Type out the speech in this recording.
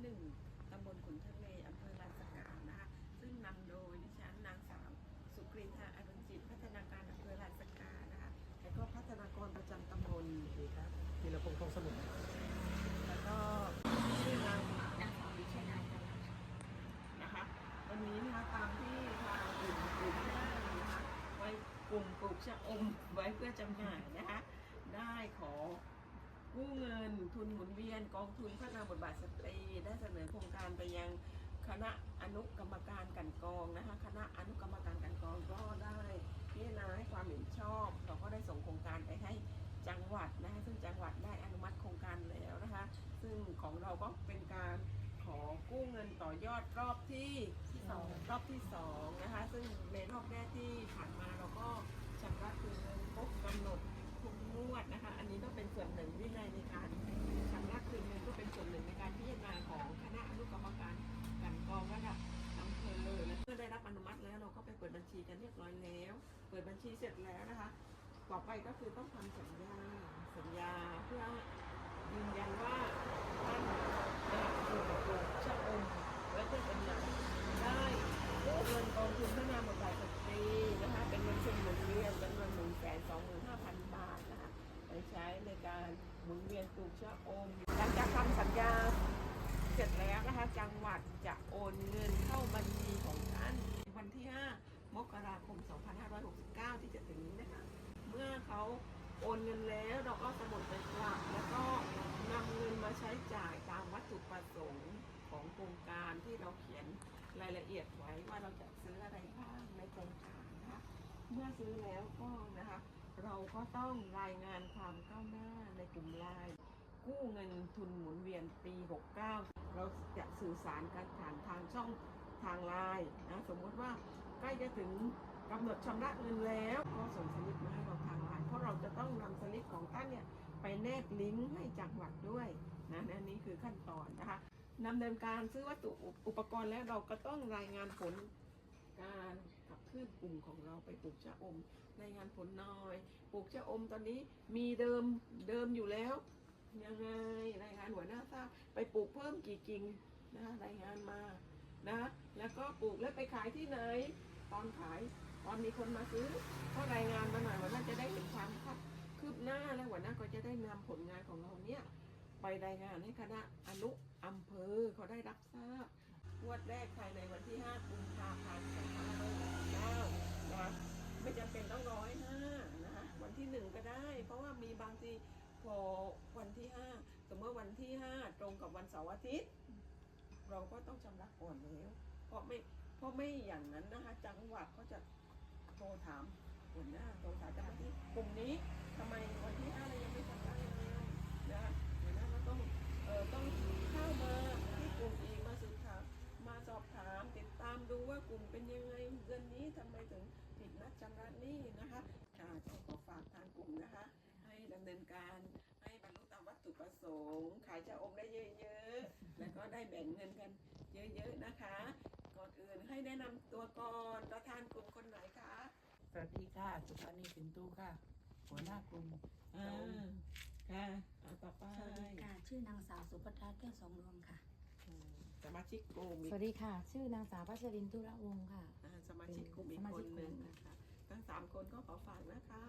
หนึ่งตำบลขุนทะเลอำเภอลานสกานะคะซึ่งนำโดยดิฉันนางสาวสุกรีธาอรุณจิตพัฒนาการอำเภอลานสกานะคะแล้วก็พัฒนากรประจำตำบลดีครับธีรพงษ์ทองสมุทรแล้วก็ชื่อนางนางสาววิเชียรนายกันนะคะนะคะวันนี้นะคะตามที่ทางกลุ่มกลุ่มห้านะคะไว้กลุ่มปลูกชะอมไว้เพื่อจำหน่ายนะคะได้ขอ กู้เงินทุนหมุนเวียนกองทุนพัฒนาบทบาทสตรี ได้เสนอโครงการไปยังคณะอนุกรรมการกันกองนะคะคณะอนุกรรมการกันกองก็ได้พิจารณาให้ความเห็นชอบเราก็ได้ส่งโครงการไปให้จังหวัดนะคะซึ่งจังหวัดได้อนุมัติโครงการแล้วนะคะ ซึ่งของเราก็เป็นการขอกู้เงินต่อยอดรอบที่ที่สองรอบที่สองนะคะ ซึ่งในรอบแรกที่ผ่านมาเราก็ชำระคืนเงินครบกำหนด งวดนะคะ อันนี้ก็เป็นส่วนหนึ่งวินัยในการชำระคืนเงินก็เป็นส่วนหนึ่งในการพิจารณาของคณะอนุกรรมการกลันกองระดับอำเภอและเมื่อได้รับอนุมัติแล้วเราก็ไปเปิดบัญชีกันเรียบร้อยแล้ว เปิดบัญชีเสร็จแล้วนะคะ ต่อไปก็คือต้องทำสัญญาสัญญาเพื่อยืนยันว่าท่านได้ปลูกปลูกชะอมและเพื่อจำหน่ายได้กู้เงินกองทุนพัฒนาบทบาทสตรีนะคะเป็นเงินทุนหมุนเวียนเป็นเงินหนึ่งแสนสองหมื่นห้าพันบาทนะคะไปใช้ในการหมุนเวียนปลูกชะอมหลังจากทำสัญญาเสร็ จังหวัดจะโอนเงินเข้าบัญชีของท่านวันที่ 5 มกราคม 2569 ที่จะถึงนี้นะคะ เมื่อเขาโอนเงินแล้วเราก็สมุดไปกลับแล้วก็นำเงินมาใช้จ่ายตามวัตถุประสงค์ของโครงการที่เราเขียนรายละเอียดไว้ว่าเราจะซื้ออะไรบ้างในโครงการนะคะเมื่อซื้อแล้วก็นะคะ เราก็ต้องรายงานความก้าวหน้าในกลุ่มไลน์กู้เงินทุนหมุนเวียนปี 69 เราจะสื่อสารกันผ่านทางช่องทางไลน์นะสมมุติว่าใกล้จะถึงกำหนดชำระเงินแล้ว ก็ส่งสลิปมาให้เราทางไลน์เพราะเราจะต้องนำสลิปของท่านเนี่ยไปแนบลิงก์ให้จังหวัดด้วยนะนนี้คือขั้นตอนนะคะนำเนินการซื้อวัตถุอุปกรณ์แล้วเราก็ต้องรายงานผลการขับเคลื่อนกลุ่มของเราไปปลูกชะอมรายงานผลน่อย ปลูกชะอมตอนนี้มีเดิมเดิมอยู่แล้ว ยังไงรายงานหัวหน้าทราบไปปลูกเพิ่มกี่กิ่งนะรายงานมานะ แล้วก็ปลูกแล้วไปขายที่ไหน ตอนขายตอนมีคนมาซื้อก็รายงานมาหน่อยหัวหน้าจะได้เห็นความคับคืบหน้าแล้วหัวหน้าก็จะได้นำผลงานของเราเนี่ยไปรายงานให้คณะอนุอำเภอเขาได้รับทราบงวดแรกภายในวันที่ 5 กุมภาพันธ์2569นะไม่จำเป็นต้องร้อยห้านะคะวันที่หนึ่งก็ได้ เพราะว่ามีบางที พอวันที่5สมมติวันที่5ตรงกับวันเสาร์อาทิตย์ เราก็ต้องชำระก่อนแล้วเพราะไม่เพราะไม่อย่างนั้นนะคะ จังหวัดเขาจะโทรถามหัวหน้าโทรถามเจ้าหน้าที่กลุ่มนี้ทำไมวันที่ห้าเรายังไม่ชำระเลยนะคะหัวหน้าก็ต้องเอ่อต้องเข้ามาที่กลุ่มอีกมาสืบถามมาสอบถามติดตามดูว่ากลุ่มเป็นยังไงเดือนนี้ทำไมถึงผิดนัดชำระหนี้นะคะค่ะขอฝากทางกลุ่มนะคะ ให้ดำเนินการลุตามวัตถุประ สงค์ขายจะอมได้เยอะๆ แล้วก็ได้แบ่งเงินกันเยอะๆนะคะ ก่อนอื่นให้แนะนำตัวก่อนประธานกลุ่มคนไหนคะสวัสดีค่ะ สุภานีสินตูค่ะ หัวหน้ากลุ่มอ่าค่ะเอาต่อไปสวัสดีค่ะ ชื่อนางสาวสุภัทราแก้วสองดวงค่ะ อืมสมาชิกกลุ่มอีสกวัสดีค่ะ ชื่อนางสาวพัชรินทุระวงศ์ค่ะ อ่าสมาชิกกลุ่มอีกสมาคชินกกลุ่มหนึ่งนะคะ ทั้งสามคนก็ขอฝากนะคะ